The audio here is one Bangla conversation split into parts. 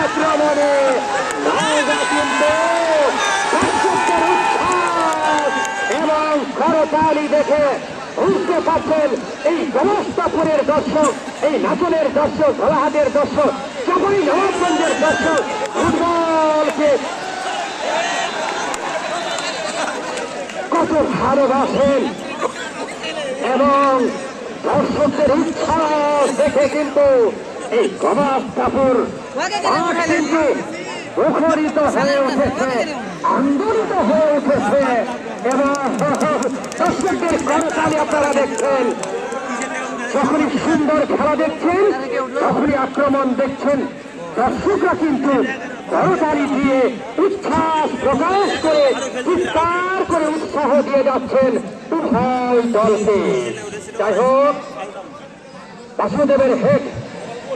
আক্রমণে নওগাঁ কিন্তু দর্শকদের উচ্ছ্বাস এবং করতালি দেখে বুঝতে পারছেন এই গমস্তাপুরের দর্শক এই নাচনের দর্শক ধলাহাটের দর্শক চাপাই নবাবগঞ্জের দর্শক ফুটবলকে কত ভালোবাসেন এবং দর্শকদের উচ্ছ্বাস দেখে কিন্তু এই গমাস কাপুর মাঠ কিন্তু মুখরিত হয়ে উঠেছে আন্দোলিত হয়ে উঠেছে এবং দর্শকদের করতালি আপনারা দেখছেন। যখনই সুন্দর খেলা দেখছেন তখনই আক্রমণ দেখছেন দর্শকরা কিন্তু করতালি দিয়ে উচ্ছ্বাস প্রকাশ করে চিৎকার করে উৎসাহ দিয়ে যাচ্ছেন উভয় দলকে। যাই হোক বাসুদেবের হেড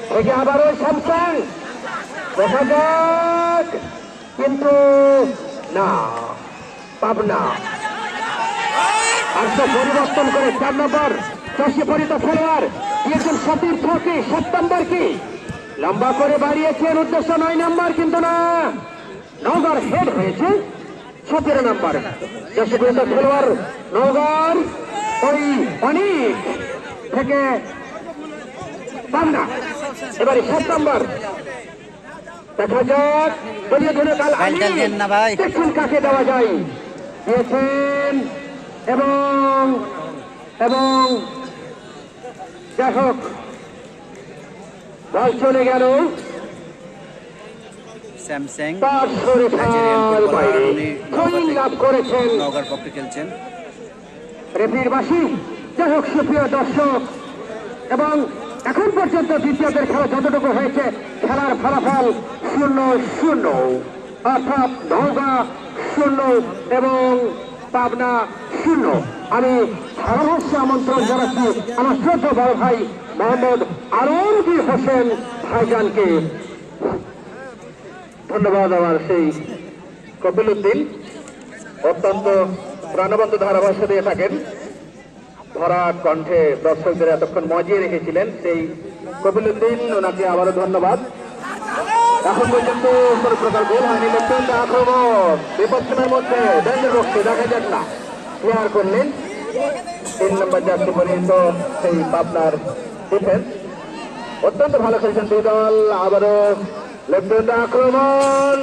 থেকে আবারও স্যামসাং। দেখা যাক। কিন্তু না, পাবনা। আর পরিবর্তন করে চার নম্বর চাষি পরিত খেলোয়াড়, দিয়েছেন সতীর্থকে সাত নম্বর কি? লম্বা করে বাড়িয়েছেন, উদ্দেশ্য নয় নাম্বার, কিন্তু না। নগর হেড হয়েছে সতেরো নাম্বার। চাষি পরিত খেলোয়াড় নগর ওই অনেক থেকে পাবনা। এবারে সাত নম্বর। দেখা যাক দলীয় ধরে কাল নেন না ভাই। দেখুন কাকে দেওয়া যায়? দিয়েছেন এবং এবং যাই হোক বল চলে গেল। স্যামসাং লাভ করেছেন। নওগাঁর পক্ষে খেলছেন। রেফির বাসী। যাই হোক সুপ্রিয় দর্শক এবং এখন পর্যন্ত দ্বিতীয়দের খেলা যতটুকু হয়েছে, খেলার ফলাফল শূন্য শূন্য। অর্থাৎ নওগাঁ শূন্য এবং পাবনা শূন্য। আমি ধারাভাষ্য আমন্ত্রণ জানাচ্ছি আমার শ্রদ্ধ বড় ভাই মোহাম্মদ আলমগীর হোসেন ভাইজানকে। ধন্যবাদ আমার সেই কপিল উদ্দিন। অত্যন্ত প্রাণবন্ত ধারাভাষ্য দিয়ে থাকেন। ভরা কণ্ঠে দর্শকদের এতক্ষণ মজিয়ে রেখেছিলেন সেই কপিল উদ্দিন ওনাকে আবারও ধন্যবাদ। এখন পর্যন্ত কোনো প্রকার গোল হয়নি। লেফটেন্ট আক্রমণ। বিপক্ষের মধ্যে রক্ষে দেখা যাক না। ক্লিয়ার করলেন। তিন নম্বর জার্সি পর্যন্ত সেই পাবনার ডিফেন্স অত্যন্ত ভালো খেলছেন দুই দল। আবারও লেফটেন্ট আক্রমণ।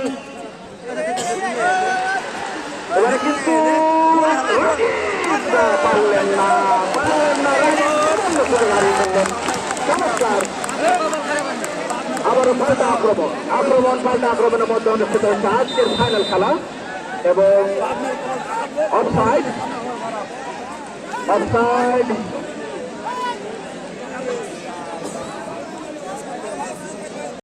এবারে কিন্তু পারলেন না পারলেন না করে হারিয়ে ফেললেন চমৎকার আবারও পাল্টা আক্রমণ। আক্রমণ, পাল্টা আক্রমণের মধ্যে অনুষ্ঠিত হচ্ছে আজকের ফাইনাল খেলা। এবং অফসাইড অফসাইড